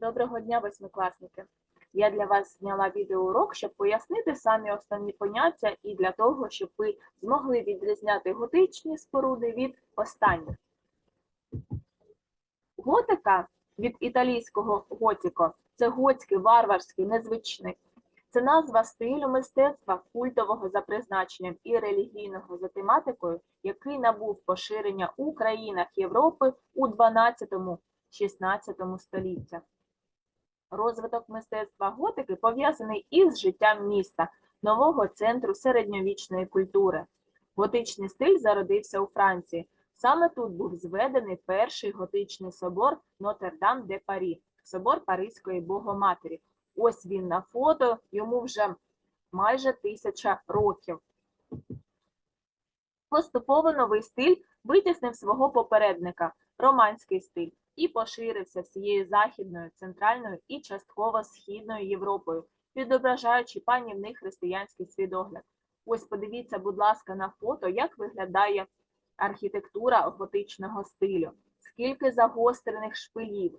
Доброго дня, восьмикласники! Я для вас зняла відеоурок, щоб пояснити самі основні поняття і для того, щоб ви змогли відрізняти готичні споруди від останніх. Готика від італійського готіко це готський, варварський, незвичний. Це назва стилю мистецтва культового за призначенням і релігійного за тематикою, який набув поширення у країнах Європи у 12-16 століття. Розвиток мистецтва готики пов'язаний із життям міста, нового центру середньовічної культури. Готичний стиль зародився у Франції. Саме тут був зведений перший готичний собор Нотр-Дам де Парі, собор Паризької Богоматері. Ось він на фото, йому вже майже тисяча років. Поступово новий стиль витіснив свого попередника романський стиль і поширився всією західною, центральною і частково східною Європою, відображаючи панівний християнський свідогляд. Ось подивіться, будь ласка, на фото, як виглядає архітектура готичного стилю, скільки загострених шпилів.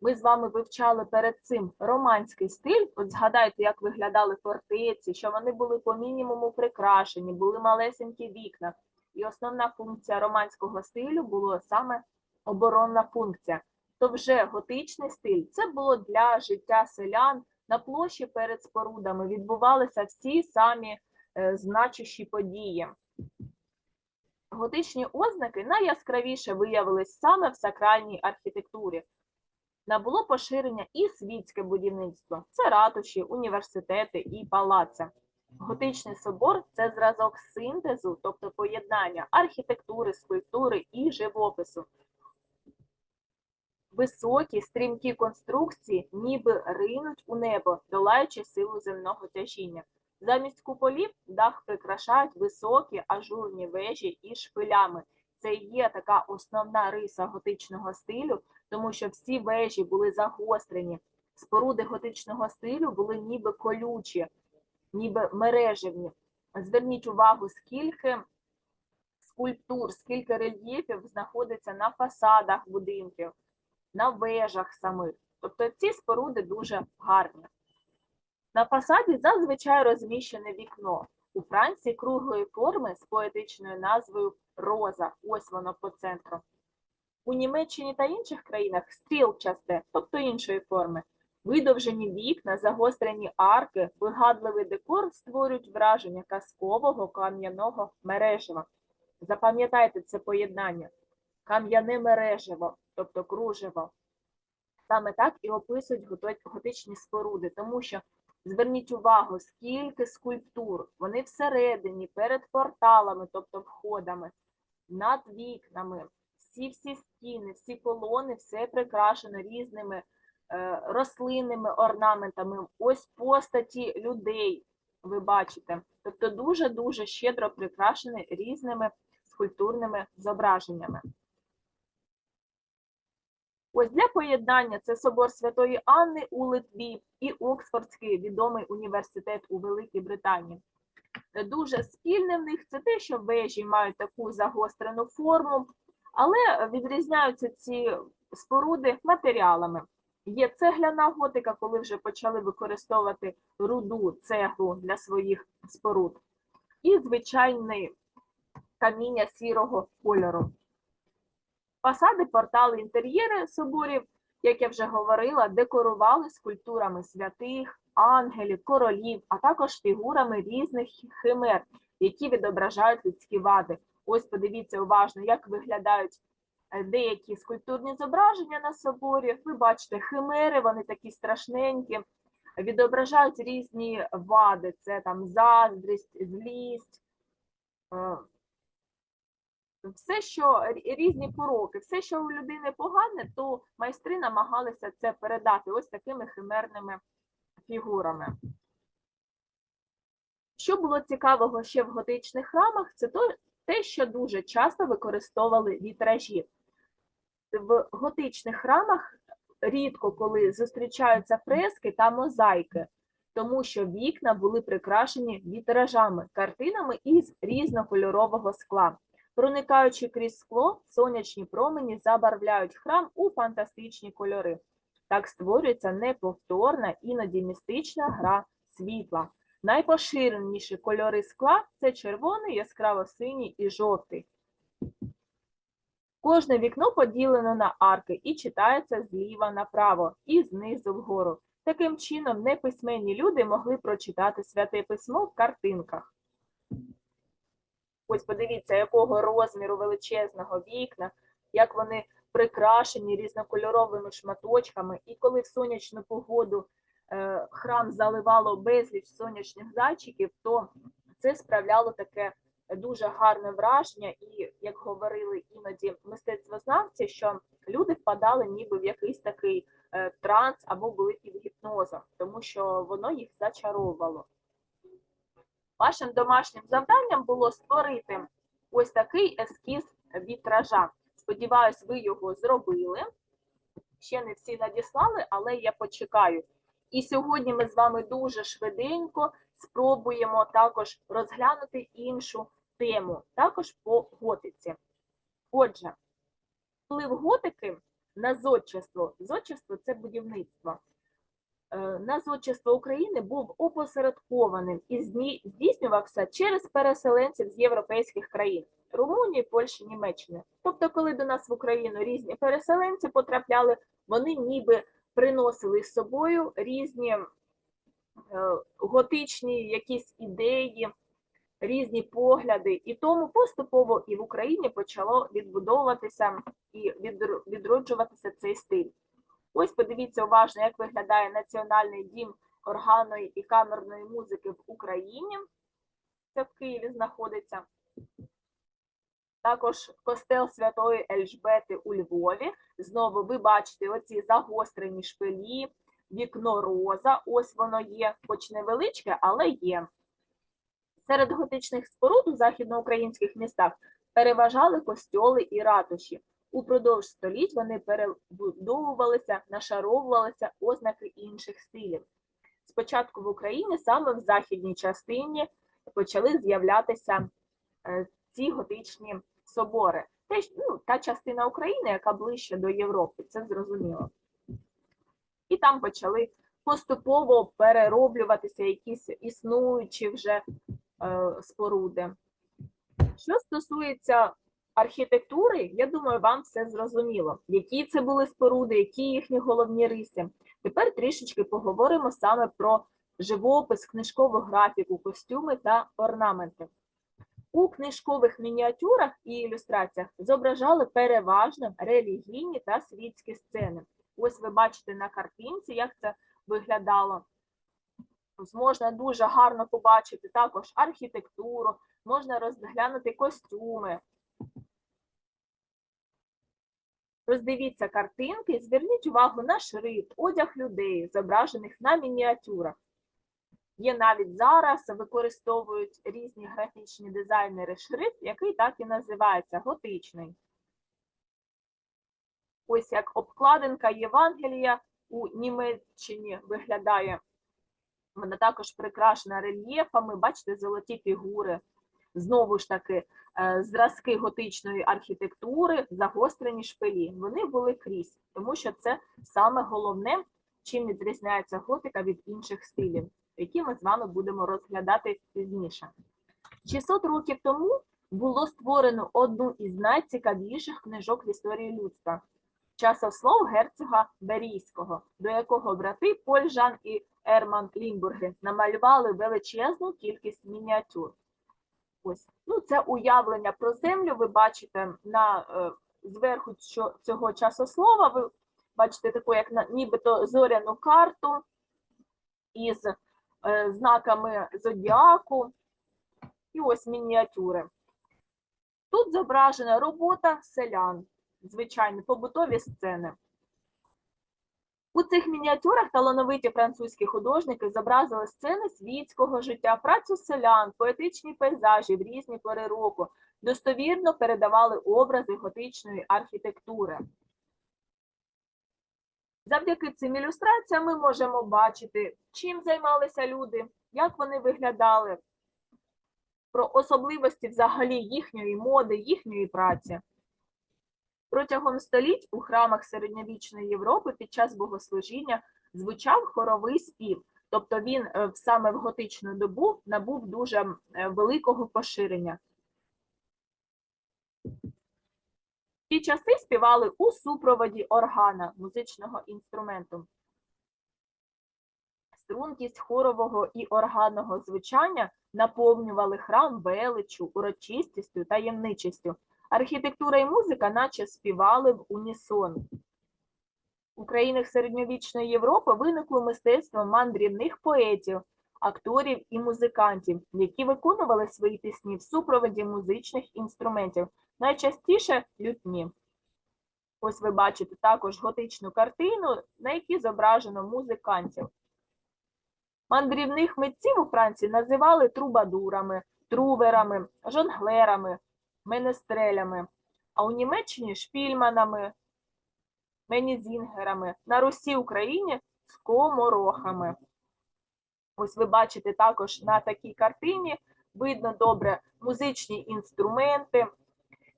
Ми з вами вивчали перед цим романський стиль. От згадайте, як виглядали фортеці, що вони були по мінімуму прикрашені, були малесенькі вікна. І основна функція романського стилю було саме оборонна функція. То вже готичний стиль це було для життя селян на площі перед спорудами. Відбувалися всі самі е, значущі події. Готичні ознаки найяскравіше виявились саме в сакральній архітектурі. Набуло поширення і світське будівництво це ратуші, університети і палаци. Готичний собор це зразок синтезу, тобто поєднання архітектури, скульптури і живопису. Високі стрімкі конструкції ніби ринуть у небо, долаючи силу земного тяжіння. Замість куполів дах прикрашають високі ажурні вежі із шпилями. Це є така основна риса готичного стилю, тому що всі вежі були загострені. Споруди готичного стилю були ніби колючі, ніби мережевні. Зверніть увагу, скільки скульптур, скільки рельєфів знаходиться на фасадах будинків, на вежах самих. Тобто ці споруди дуже гарні. На фасаді зазвичай розміщене вікно. У Франції круглої форми з поетичною назвою Роза. Ось воно по центру. У Німеччині та інших країнах стрілчасте, тобто іншої форми. Видовжені вікна, загострені арки, вигадливий декор створюють враження казкового кам'яного мережева. Запам'ятайте це поєднання. Кам'яне мережево, тобто кружево. Саме так і описують готичні споруди, тому що зверніть увагу, скільки скульптур, вони всередині, перед порталами, тобто входами, над вікнами, всі-всі стіни, всі колони, все прикрашено різними е, рослинними орнаментами. Ось постаті людей, ви бачите. Тобто дуже-дуже щедро прикрашені різними скульптурними зображеннями. Ось для поєднання це собор Святої Анни у Литві і Оксфордський відомий університет у Великій Британії. Дуже спільне в них це те, що вежі мають таку загострену форму, але відрізняються ці споруди матеріалами. Є цегляна готика, коли вже почали використовувати руду цеглу для своїх споруд, і звичайне каміння сірого кольору. Фасади, портали, інтер'єри соборів, як я вже говорила, декорували скульптурами святих, ангелів, королів, а також фігурами різних химер, які відображають людські вади. Ось подивіться уважно, як виглядають е, деякі скульптурні зображення на соборі. Ви бачите, химери, вони такі страшненькі, відображають різні вади: це там заздрість, злість. Все, що різні пороки, все, що у людини погане, то майстри намагалися це передати ось такими химерними фігурами. Що було цікавого ще в готичних храмах, це те, що дуже часто використовували вітражі. В готичних храмах рідко коли зустрічаються фрески та мозаїки, тому що вікна були прикрашені вітражами, картинами із різнокольорового скла. Проникаючи крізь скло, сонячні промені забарвляють храм у фантастичні кольори. Так створюється неповторна, іноді містична гра світла. Найпоширеніші кольори скла це червоний, яскраво-синій і жовтий. Кожне вікно поділено на арки і читається зліва направо і знизу вгору. Таким чином, неписьменні люди могли прочитати святе письмо в картинках. Ось подивіться, якого розміру величезного вікна, як вони прикрашені різнокольоровими шматочками. І коли в сонячну погоду е, храм заливало безліч сонячних зайчиків, то це справляло таке дуже гарне враження, і як говорили іноді мистецтвознавці, що люди впадали ніби в якийсь такий е, транс або були під гіпнозом, тому що воно їх зачаровувало. Вашим домашнім завданням було створити ось такий ескіз вітража. Сподіваюсь, ви його зробили. Ще не всі надіслали, але я почекаю. І сьогодні ми з вами дуже швиденько спробуємо також розглянути іншу тему, також по готиці. Отже, вплив готики на зодчество. Зодчество це будівництво. Е, України був опосередкованим і здійснювався через переселенців з європейських країн Румунії, Польщі, Німеччини. Тобто, коли до нас в Україну різні переселенці потрапляли, вони ніби приносили з собою різні е, готичні якісь ідеї, різні погляди, і тому поступово і в Україні почало відбудовуватися і відроджуватися цей стиль. Ось подивіться уважно, як виглядає Національний дім органної і камерної музики в Україні. Це в Києві знаходиться. Також костел Святої Ельжбети у Львові. Знову ви бачите оці загострені шпилі, вікно роза. Ось воно є, хоч невеличке, але є. Серед готичних споруд у західноукраїнських містах переважали костьоли і ратуші. Упродовж століть вони перебудовувалися, нашаровувалися ознаки інших стилів. Спочатку в Україні саме в західній частині почали з'являтися е, ці готичні собори. Теж, ну, та частина України, яка ближче до Європи, це зрозуміло. І там почали поступово перероблюватися якісь існуючі вже е, споруди. Що стосується архітектури, я думаю, вам все зрозуміло, які це були споруди, які їхні головні риси. Тепер трішечки поговоримо саме про живопис, книжкову графіку, костюми та орнаменти. У книжкових мініатюрах і ілюстраціях зображали переважно релігійні та світські сцени. Ось ви бачите на картинці, як це виглядало. Можна дуже гарно побачити також архітектуру, можна розглянути костюми. Роздивіться картинки, зверніть увагу на шрифт, одяг людей, зображених на мініатюрах. Є навіть зараз використовують різні графічні дизайнери шрифт, який так і називається готичний. Ось як обкладинка Євангелія у Німеччині виглядає. Вона також прикрашена рельєфами, бачите, золоті фігури. Знову ж таки, е, зразки готичної архітектури, загострені шпилі. Вони були крізь, тому що це саме головне, чим відрізняється готика від інших стилів, які ми з вами будемо розглядати пізніше. 600 років тому було створено одну із найцікавіших книжок в історії людства часослов герцога Берійського, до якого брати Поль Жан і Ерман Лімбурги намалювали величезну кількість мініатюр. Ось, ну це уявлення про землю. Ви бачите на е, зверху цього часослова. Ви бачите таку, як на нібито зоряну карту із е, знаками зодіаку. І ось мініатюри. Тут зображена робота селян, звичайно, побутові сцени. У цих мініатюрах талановиті французькі художники зобразили сцени світського життя, працю селян, поетичні пейзажі в різні пори року, достовірно передавали образи готичної архітектури. Завдяки цим ілюстраціям ми можемо бачити, чим займалися люди, як вони виглядали, про особливості взагалі їхньої моди, їхньої праці. Протягом століть у храмах середньовічної Європи під час богослужіння звучав хоровий спів, тобто він е, саме в готичну добу набув дуже е, великого поширення. Ті часи співали у супроводі органа, музичного інструменту. Стрункість хорового і органного звучання наповнювали храм величчю, урочистістю, таємничістю. Архітектура і музика наче співали в унісон. У країнах середньовічної Європи виникло мистецтво мандрівних поетів, акторів і музикантів, які виконували свої пісні в супроводі музичних інструментів, найчастіше лютні. Ось ви бачите також готичну картину, на якій зображено музикантів. Мандрівних митців у Франції називали трубадурами, труверами, жонглерами, менестрелями, а у Німеччині шпільманами, менізінгерами, на Русі Україні скоморохами. Ось ви бачите також на такій картині, видно добре музичні інструменти.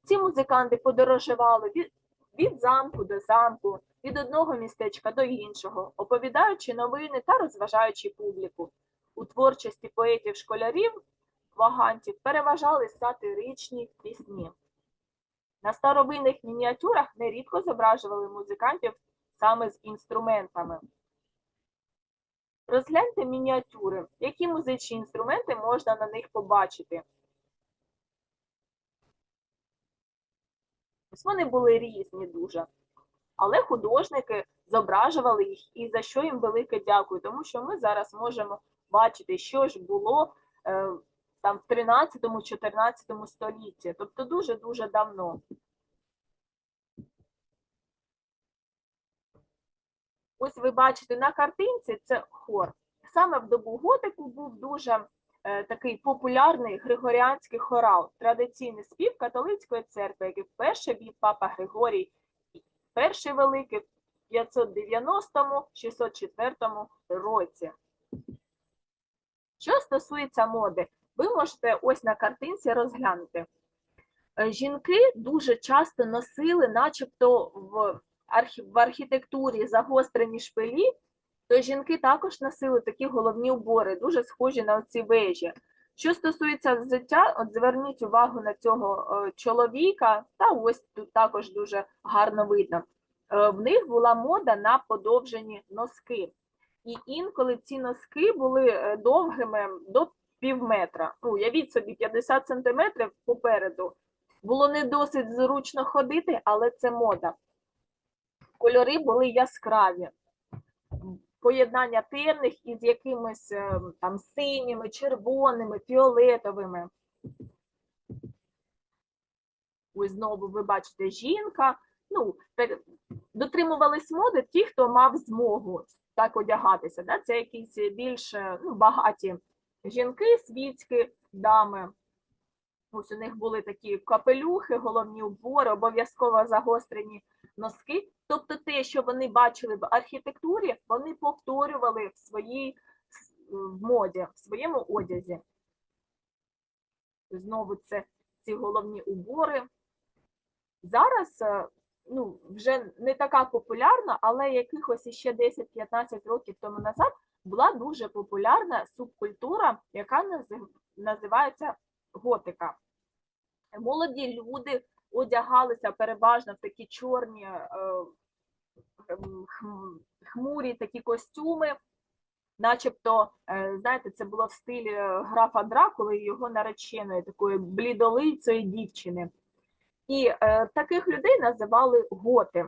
Ці музиканти подорожували від, від замку до замку, від одного містечка до іншого, оповідаючи новини та розважаючи публіку. У творчості поетів-школярів, вагантів переважали сатиричні пісні. На старовинних мініатюрах нерідко зображували музикантів саме з інструментами. Розгляньте мініатюри, які музичні інструменти можна на них побачити. Ось вони були різні дуже. Але художники зображували їх, і за що їм велике дякую, тому що ми зараз можемо бачити, що ж було е, там в 13-14 столітті, тобто дуже-дуже давно. Ось ви бачите на картинці це хор. Саме в добу готику був дуже е, такий популярний григоріанський хорал, традиційний спів католицької церкви, який вперше вів папа Григорій Перший великий в 590-604 році. Що стосується моди, ви можете ось на картинці розглянути. Е, Жінки дуже часто носили, начебто в, в архітектурі загострені шпилі, то жінки також носили такі головні убори, дуже схожі на оці вежі. Що стосується взуття, от зверніть увагу на цього е, чоловіка, та ось тут також дуже гарно видно. Е, В них була мода на подовжені носки. І інколи ці носки були довгими до пів метра. Ну, уявіть собі, 50 сантиметрів попереду. Було не досить зручно ходити, але це мода. Кольори були яскраві. Поєднання темних із якимись е, там синіми, червоними, фіолетовими. Ось знову ви бачите жінка. Ну, дотримувались моди ті, хто мав змогу так одягатися. Да? Це якісь більш е, ну, багаті жінки, світські дами. Ось у них були такі капелюхи, головні убори, обов'язково загострені носки. Тобто те, що вони бачили в архітектурі, вони повторювали в своїй в моді, в своєму одязі. Знову це ці головні убори. Зараз е, ну, вже не така популярна, але якихось іще 10-15 років тому назад була дуже популярна субкультура, яка називається готика. Молоді люди одягалися переважно в такі чорні е, хм- хмурі такі костюми, начебто, е, знаєте, це було в стилі е, графа Дракули і його нареченої, такої блідолицої дівчини. І таких людей називали готи.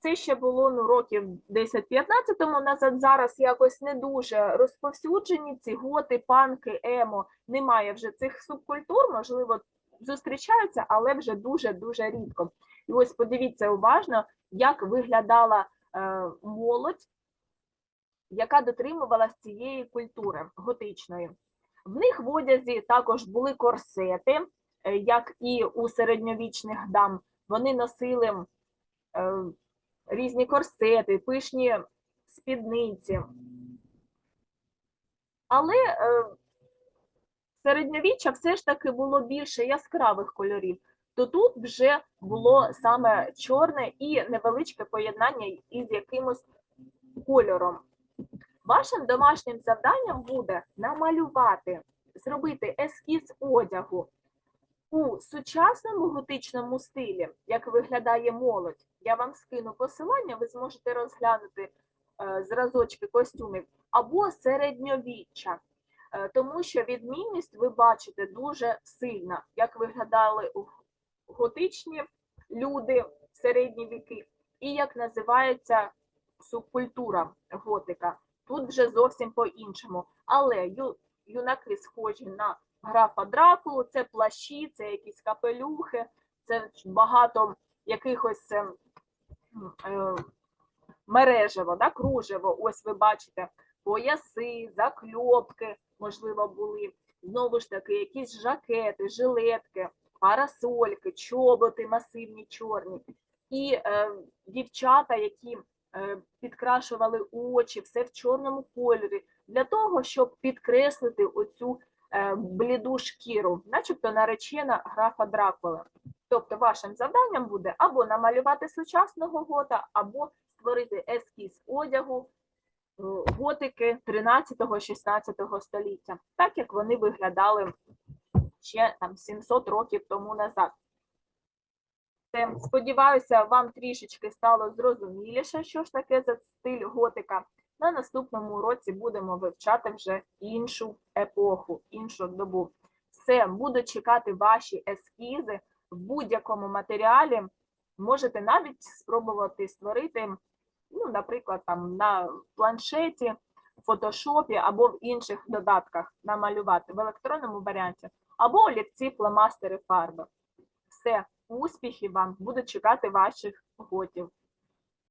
Це ще було ну, років 10-15 тому назад. Зараз якось не дуже розповсюджені ці готи, панки, емо. Немає вже цих субкультур, можливо, зустрічаються, але вже дуже-дуже рідко. І ось подивіться уважно, як виглядала е, молодь, яка дотримувалась цієї культури готичної. В них в одязі також були корсети, е, як і у середньовічних дам. Вони носили е, різні корсети, пишні спідниці. Але е, середньовіччя все ж таки було більше яскравих кольорів. то тут вже було саме чорне і невеличке поєднання із якимось кольором. Вашим домашнім завданням буде намалювати, зробити ескіз одягу у сучасному готичному стилі, як виглядає молодь. Я вам скину посилання, ви зможете розглянути е, зразочки костюмів або середньовіччя, Е, тому що відмінність ви бачите дуже сильна, як виглядали готичні люди середні віки, і як називається субкультура готика. Тут вже зовсім по-іншому. Але юнаки схожі на графа Дракулу, це плащі, це якісь капелюхи, це багато якихось ем, мережево, да, кружево. Ось ви бачите пояси, закльопки, можливо, були. Знову ж таки, якісь жакети, жилетки, парасольки, чоботи масивні чорні. І е, дівчата, які е, підкрашували очі, все в чорному кольорі, для того, щоб підкреслити оцю е, бліду шкіру, начебто наречена графа Дракула. Тобто вашим завданням буде або намалювати сучасного гота, або створити ескіз одягу е, готики 13-16 століття, так як вони виглядали ще там 700 років тому назад. Це, сподіваюся, вам трішечки стало зрозуміліше, що ж таке за стиль готика. На наступному році будемо вивчати вже іншу епоху, іншу добу. Все, буду чекати ваші ескізи в будь-якому матеріалі. Можете навіть спробувати створити, ну, наприклад, там на планшеті, фотошопі або в інших додатках намалювати в електронному варіанті, або олівці, фломастери, фарби. Все, успіхів вам, буду чекати ваших готів.